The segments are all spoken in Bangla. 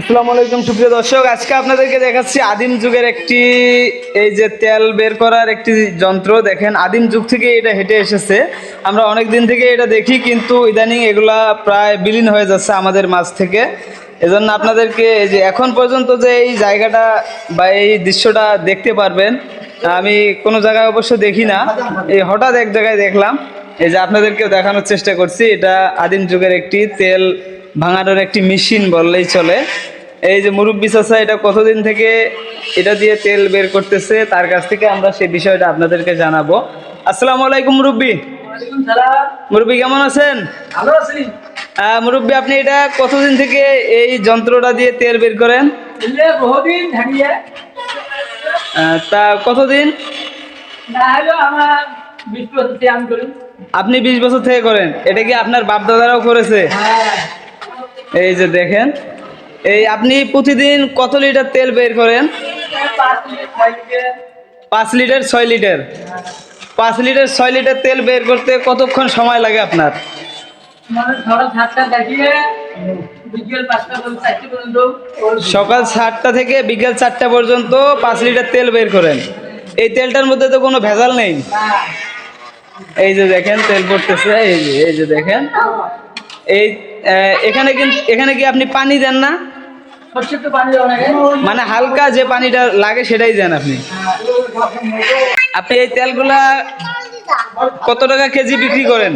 আসসালামু আলাইকুম, সুপ্রিয় দর্শক। আজকে আপনাদেরকে দেখাচ্ছি আদিম যুগের একটি, এই যে তেল বের করার একটি যন্ত্র। দেখেন, আদিম যুগ থেকে এটা হেঁটে এসেছে। আমরা অনেক দিন থেকে এটা দেখি, কিন্তু ইদানিং এগুলা প্রায় বিলীন হয়ে যাচ্ছে আমাদের মাঝ থেকে। এজন্য আপনাদেরকে এই যে এখন পর্যন্ত যে এই জায়গাটা বা এই দৃশ্যটা দেখতে পারবেন, আমি কোনো জায়গায় অবশ্য দেখি না। এই হঠাৎ এক জায়গায় দেখলাম, এই যে আপনাদেরকে দেখানোর চেষ্টা করছি, এটা আদিম যুগের একটি তেল ভাঙানোর একটি মেশিন বললেই চলে। এই যে মুরব্বী চাচা এটা কতদিন থেকে এটা দিয়ে তেল বের করতেছে? তার কাছ থেকে আমরা সেই বিষয়টা আপনাদেরকে জানাব। আসসালামু আলাইকুম মুরব্বী। মুরব্বী কেমন আছেন? মুরব্বী আপনি এটা কতদিন থেকে এই যন্ত্রটা দিয়ে তেল বের করেন? তা কতদিন। আপনি বিশ বছর থেকে করেন। এটা কি আপনার বাপ দাদারাও করেছে? হ্যাঁ, এই যে দেখেন এই, আপনি প্রতিদিন কত লিটার তেল বের করেন? পাঁচ লিটার, ছয় লিটার। পাঁচ লিটার, ছয় লিটার তেল বের করতে কতক্ষণ সময় লাগে আপনার? সকাল সাতটা থেকে বিকেল চারটা পর্যন্ত পাঁচ লিটার তেল বের করেন। এই তেলটার মধ্যে তো কোনো ভেজাল নেই। এই যে দেখেন, তেল পড়তেছে। এই যে এই যে দেখেন। এই এখানে কিন্তু, এখানে কি আপনি পানি দেন না। মানে হালকা যে পানিটা লাগে সেটাই দেন আপনি। আপনি এই তেলগুলা কত টাকা কেজি বিক্রি করেন?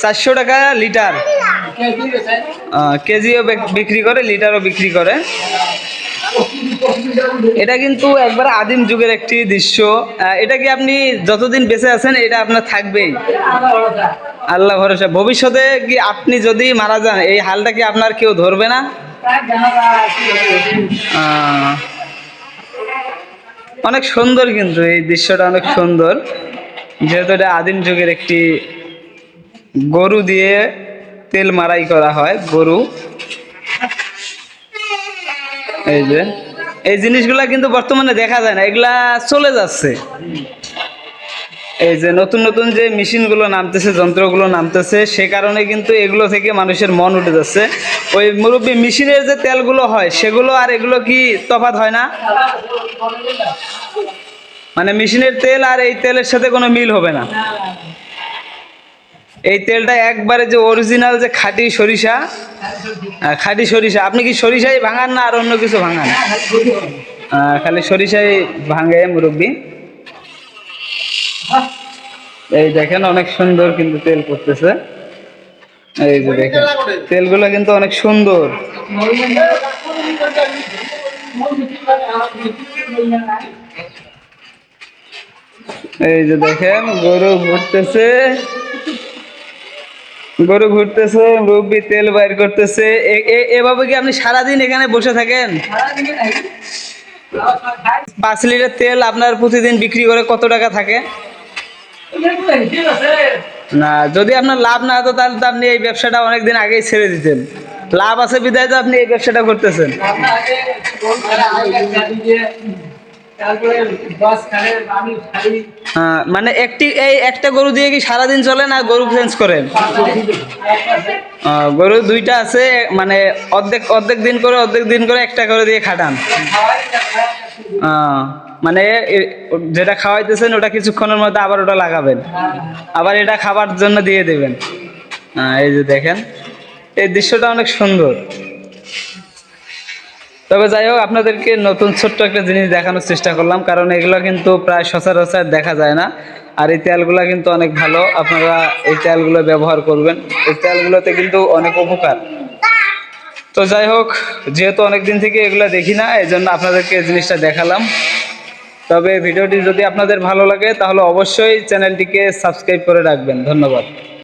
চারশো টাকা লিটার। কেজিও বিক্রি করে, লিটারও বিক্রি করে। এটা কিন্তু একবার আদিম যুগের একটি দৃশ্য। এটা কি আপনি যতদিন বেঁচে আছেন, এটা আপনার থাকবেই। আল্লাহ ভরসা। ভবিষ্যতে কি আপনি যদি মারা যান, এই হালটা কি আপনার কেউ ধরবে না? অনেক সুন্দর কিন্তু এই দৃশ্যটা, অনেক সুন্দর। যেহেতু এটা আদিম যুগের একটি গরু দিয়ে তেল মারাই করা হয়, গরু। এই যে, এই জিনিসগুলা কিন্তু বর্তমানে দেখা যায় না, এগুলা চলে যাচ্ছে। এই যে নতুন নতুন যে মেশিনগুলো নামতেছে, যন্ত্রগুলো নামতেছে, সে কারণে কিন্তু এগুলো থেকে মানুষের মন উঠে যাচ্ছে। ওই মুরব্বী মেশিনের যে তেলগুলো হয়, সেগুলো আর এগুলো কি তফাত হয় না? মানে মেশিনের তেল আর এই তেলের সাথে কোনো মিল হবে না। এই তেলটা একবারে যে অরিজিনাল যে খাঁটি সরিষা খাঁটি সরিষা, আপনি কি সরিষাই ভাঙান না আর অন্য কিছু ভাঙান? খালি সরিষাই ভাঙে মুরব্বী। এই দেখেন অনেক সুন্দর কিন্তু তেল করতেছে এই যে দেখেন, তেলগুলো কিন্তু অনেক সুন্দর এই যে দেখেন, গরু ঘুরতেছে গরু ঘুরতেছে মুরব্বী তেল বাইর করতেছে এভাবে কি আপনি সারাদিন এখানে বসে থাকেন। পাঁচ লিটার তেল আপনার প্রতিদিন বিক্রি করে কত টাকা থাকে। না যদি আপনার লাভ না হতো তাহলে তো আপনি এই ব্যবসাটা অনেকদিন আগেই ছেড়ে দিতেন। লাভ আছে বিদায় তো আপনি এই ব্যবসাটা করতেছেন। হ্যাঁ, মানে একটি এই একটা গরু দিয়ে কি সারাদিন চলে না গরু চেঞ্জ করেন? গরু দুইটা আছে মানে অর্ধেক অর্ধেক দিন করে অর্ধেক দিন করে একটা করে দিয়ে খাটান। মানে যেটা খাওয়াইতেছেন ওটা কিছুক্ষণের মধ্যে আবার ওটা লাগাবেন। আবার এটা খাবার জন্য দিয়ে দেবেন। এই যে দেখেন, এই দৃশ্যটা অনেক সুন্দর। তবে যাই হোক, আপনাদেরকে নতুন ছোট্ট একটা জিনিস দেখানোর চেষ্টা করলাম, কারণ এগুলো কিন্তু প্রায় সচরাচর দেখা যায় না। আর এই তেলগুলো কিন্তু অনেক ভালো, আপনারা এই তেলগুলো ব্যবহার করবেন। এই তেলগুলোতে কিন্তু অনেক উপকার। তো যাই হোক, যেহেতু অনেকদিন থেকে এগুলো দেখি না এই জন্য আপনাদেরকে জিনিসটা দেখালাম। তবে ভিডিওটি যদি আপনাদের ভালো লাগে, তাহলে অবশ্যই চ্যানেলটিকে সাবস্ক্রাইব করে রাখবেন। ধন্যবাদ।